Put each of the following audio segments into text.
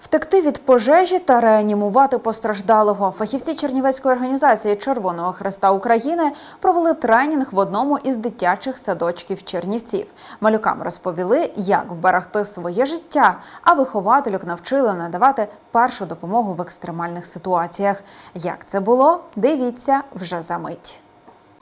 Втекти від пожежі та реанімувати постраждалого. Фахівці Чернівецької організації Червоного Хреста України провели тренінг в одному із дитячих садочків Чернівців. Малюкам розповіли, як вберегти своє життя, а виховательок навчили надавати першу допомогу в екстремальних ситуаціях. Як це було? Дивіться вже за мить.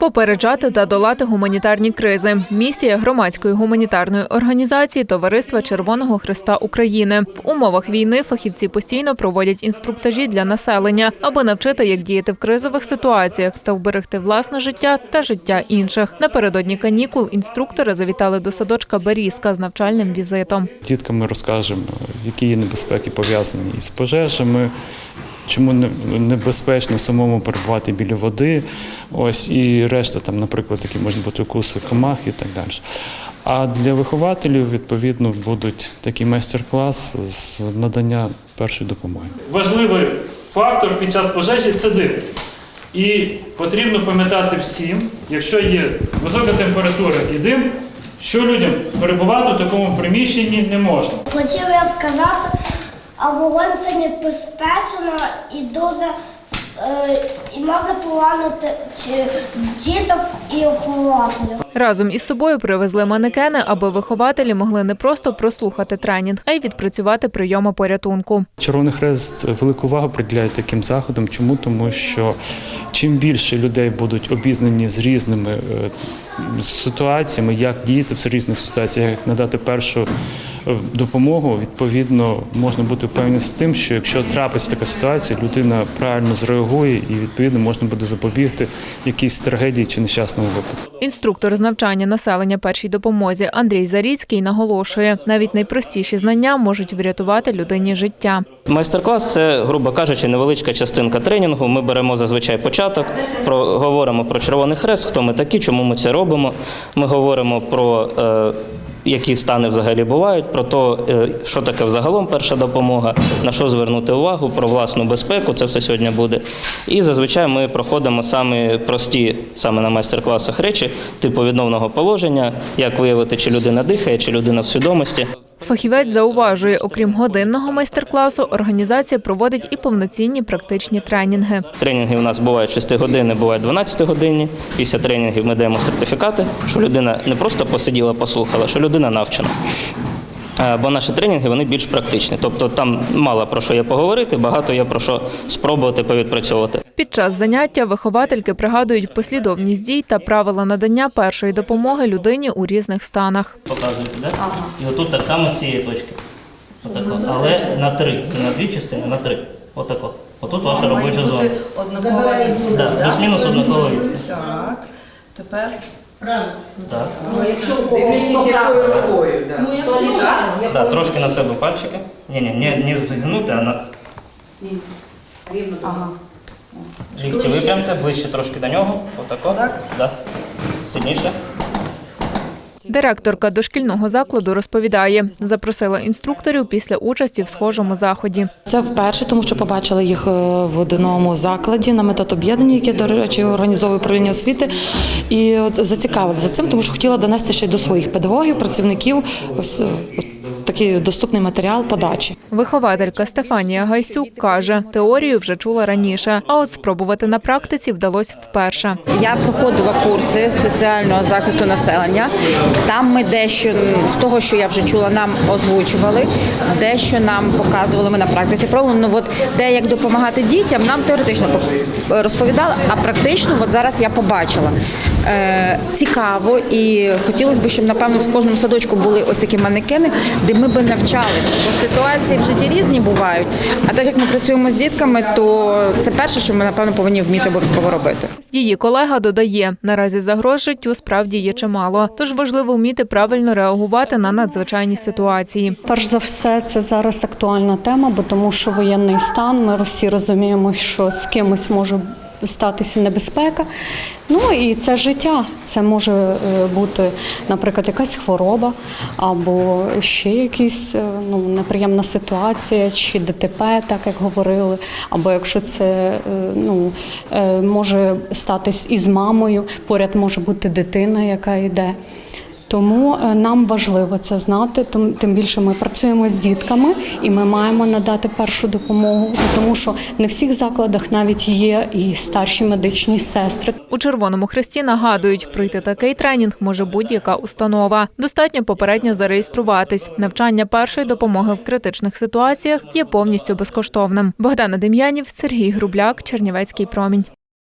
Попереджати та долати гуманітарні кризи. Місія громадської гуманітарної організації Товариства Червоного Христа України. В умовах війни фахівці постійно проводять інструктажі для населення, аби навчити, як діяти в кризових ситуаціях та вберегти власне життя та життя інших. Напередодні канікул інструктори завітали до садочка Берізка з навчальним візитом. Діткам ми розкажемо, які є небезпеки пов'язані із пожежами, чому небезпечно самому перебувати біля води. Ось і решта, там, наприклад, які можуть бути укуси комах і так далі. А для вихователів, відповідно, будуть такий майстер-клас з надання першої допомоги. важливий фактор під час пожежі це дим. І потрібно пам'ятати всім, якщо є висока температура і дим, що людям перебувати в такому приміщенні не можна. Хотів я сказати, а вогонь це небезпечно і дуже е, і можна поранити чи діток і охоронців. Разом із собою привезли манекени, аби вихователі могли не просто прослухати тренінг, а й відпрацювати прийоми порятунку. Червоний Хрест велику увагу приділяє таким заходам. Чому? Тому що чим більше людей будуть обізнані з різними е, ситуаціями, як діяти в різних ситуаціях, як надати першу допомогу, відповідно можна бути впевнений з тим, що якщо трапиться така ситуація, людина правильно зреагує і відповідно можна буде запобігти якійсь трагедії чи нещасному випадку. Інструктор з навчання населення першій допомозі Андрій Заріцький наголошує, навіть найпростіші знання можуть врятувати людині життя. Майстер-клас це, грубо кажучи, невеличка частинка тренінгу. Ми беремо зазвичай початок, про, говоримо про Червоний Хрест, хто ми такі, чому ми це робимо. Ми говоримо про е, які стани взагалі бувають, про те, що таке взагалом перша допомога, на що звернути увагу, про власну безпеку. Це все сьогодні буде. І зазвичай ми проходимо самі прості саме на майстер-класах речі, типу відновного положення, як виявити, чи людина дихає, чи людина в свідомості. Фахівець зауважує, окрім годинного майстер-класу, організація проводить і повноцінні практичні тренінги. Тренінги у нас бувають 6 години, бувають 12 годинні. Після тренінгів ми даємо сертифікати, що людина не просто посиділа, послухала, що людина навчена. Бо наші тренінги вони більш практичні. Тобто там мало про що є поговорити, багато є про що спробувати повідпрацьовувати. Під час заняття виховательки пригадують послідовність дій та правила надання першої допомоги людині у різних станах. Показуєте, да? І отут так само з цієї точки. Отако. Але на три, не на дві частини, на три. Отако. Отут ваша робоча зона. Однакова відстань. Да, плюс-мінус однакова відстань. Так. Тепер Так. дивлячись якою рукою. да. Да, трошки на себе пальчики. Ні, ні, не, не зігнути, а на Ага. Лікті випрямте, ближче трошки до нього. Отако. Так? Да. Сильніше. Директорка дошкільного закладу розповідає, запросила інструкторів після участі в схожому заході. Це вперше, тому що побачили їх е, в одному закладі на метод об'єднання, яке, до речі, організовує управління освіти. І от зацікавилися цим, тому що хотіла донести ще й до своїх педагогів, працівників ось е, такий доступний матеріал подачі. Вихователька Стефанія Гайсюк каже, теорію вже чула раніше, а от спробувати на практиці вдалося вперше. Я проходила курси соціального захисту населення. Там ми дещо з того, що я вже чула, нам озвучували, дещо нам показували ми на практиці. Пробували. Ну, от де як допомагати дітям, нам теоретично розповідали, а практично от зараз я побачила. Е, цікаво і хотілося б, щоб напевно в кожному садочку були ось такі манекени, де ми би навчалися. Бо ситуації в житті різні бувають. А так як ми працюємо з дітками, то це перше, що ми напевно повинні вміти обов'язково робити. Її колега додає, наразі загроз життю справді є чимало, тож важливо вміти правильно реагувати на надзвичайні ситуації. Перш за все, це зараз актуальна тема, бо тому що воєнний стан. Ми всі розуміємо, що з кимось може статися небезпека. Ну і це життя. Це може е, бути, наприклад, якась хвороба або ще якась е, ну, неприємна ситуація, чи ДТП, так як говорили, або якщо це е, ну, може статись із мамою, поряд може бути дитина, яка йде. Тому е, нам важливо це знати. Тим, більше ми працюємо з дітками і ми маємо надати першу допомогу, тому що не всіх закладах навіть є і старші медичні сестри. У Червоному Хресті нагадують, пройти такий тренінг може будь-яка установа. Достатньо попередньо зареєструватись. Навчання першої допомоги в критичних ситуаціях є повністю безкоштовним. Богдана Дем'янів, Сергій Грубляк, Чернівецький промінь.